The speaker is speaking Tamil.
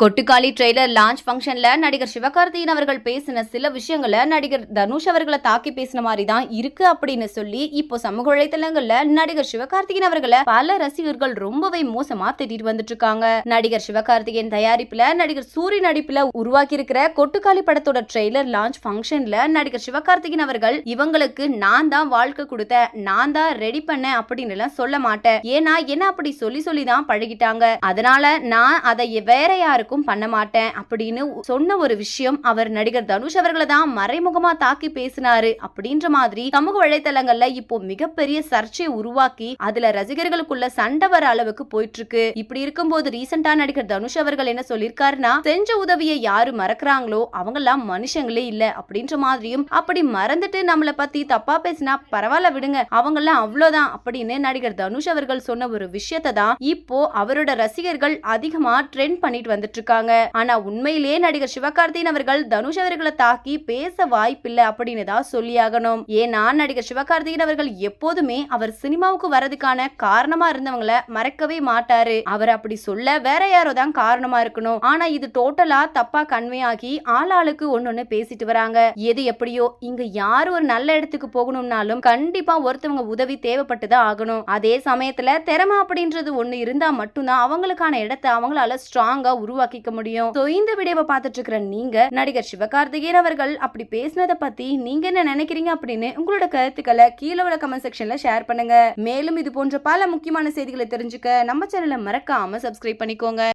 கொட்டுக்காளி ட்ரெய்லர் லான்ச் ஃபங்க்ஷன்ல நடிகர் சிவகார்த்திகேயன் அவர்கள் பேசின சில விஷயங்களை நடிகர் தனுஷ் அவர்களை தாக்கி பேசின மாதிரி தான் இருக்கு அப்படின்னு சொல்லி இப்போ சமூக வலைத்தளங்கள்ல நடிகர் சிவகார்த்திகேயன் அவர்களை பல ரசிகர்கள் ரொம்பவே மோசமா திட்டிட்டு வந்துட்டு இருக்காங்க நடிகர் சிவகார்த்திகேயன் தயாரிப்புல நடிகர் சூரி நடிப்புல உருவாக்கி இருக்கிற கொட்டுக்காளி படத்தோட ட்ரெய்லர் லான்ச் ஃபங்க்ஷன்ல நடிகர் சிவகார்த்திகேயன் அவர்கள் இவங்களுக்கு நான் தான் வாழ்க்கை கொடுத்தேன் நான் தான் ரெடி பண்ணேன் அப்படின்னு எல்லாம் சொல்ல மாட்டேன். ஏன்னா என்ன அப்படி சொல்லி சொல்லி தான் பழகிட்டாங்க. அதனால நான் அதை வேற யாருக்கும் பண்ண மாட்டேன் அப்படின்னு சொன்ன ஒரு விஷயம் அவர் நடிகர் தனுஷ் அவர்களை தான் மறைமுகமா தாக்கி பேசினாரு அப்படின்ற மாதிரி சமூக வலைதளங்கள்ல இப்போ மிகப்பெரிய சர்ச்சையை உருவாக்கி அதுல ரசிகர்களுக்குள்ள சண்டை வர அளவுக்கு போயிட்டு இருக்கு இப்படி இருக்கும்போது ரீசெண்டா நடிகர் தனுஷ் அவர்கள் என்ன சொல்லியிருக்காருன்னா செஞ்ச உதவியை யாரு மறக்கிறாங்களோ அவங்க எல்லாம் மனுஷங்களே இல்ல அப்படின்ற மாதிரியும் அப்படி மறந்துட்டு நம்மள பத்தி தப்பா பேசினா பரவாயில்ல விடுங்க அவங்க எல்லாம் அவ்வளவுதான் அப்படின்னு நடிகர் தனுஷ் அவர்கள் சொன்ன ஒரு விஷயத்தை தான் இப்போ அவரோட ரசிகர்கள் அதிகமா ட்ரெண்ட் பண்ணிட்டு வந்துட்டு இருக்காங்க. ஆனா உண்மையிலேயே நடிகர் சிவகார்த்தியின் அவர்கள் தனுஷ் அவர்களை தாக்கி பேச வாய்ப்பில்லை அப்படின்னு தான் சொல்லியாகணும். ஏன்னா நடிகர் சிவகார்த்தியின் அவர்கள் எப்போதுமே அவர் சினிமாவுக்கு வரதுக்கான காரணமா இருந்தவங்கள மறக்கவே மாட்டாரு. அவர் அப்படி சொல்ல வேற யாரோ தான் காரணமா இருக்கணும். ஆனா இது டோட்டலா தப்பா கன்வே ஆகி ஆளாளுக்கு ஒன்னொன்னு பேசிட்டு வராங்க. எது எப்படியோ இங்க யார் ஒரு நல்ல இடத்துக்கு போகணும்னாலும் கண்டிப்பா ஒருத்தவங்க உதவி தேவைப்பட்டுதான் ஆகணும். அதே சமயத்துல திறமை அப்படின்றது ஒண்ணு இருந்தா மட்டும்தான் அவங்களுக்கான இடத்தை அவங்களால ஸ்ட்ராங்கா உருவாக்கிக்க முடியும். சோ இந்த வீடியோவை பார்த்துட்டு இருக்கிற நீங்க நடிகர் சிவகார்த்திகேயன் அவர்கள் அப்படி பேசினதை பத்தி நீங்க என்ன நினைக்கிறீங்க அப்படின்னு உங்களோட கருத்துக்களை கீழே உள்ள கமெண்ட் செக்ஷன்ல ஷேர் பண்ணுங்க. மேலும் இது போன்ற பல முக்கியமான செய்திகளை தெரிஞ்சுக்க நம்ம சேனலை மறக்காம சப்ஸ்கிரைப் பண்ணிக்கோங்க.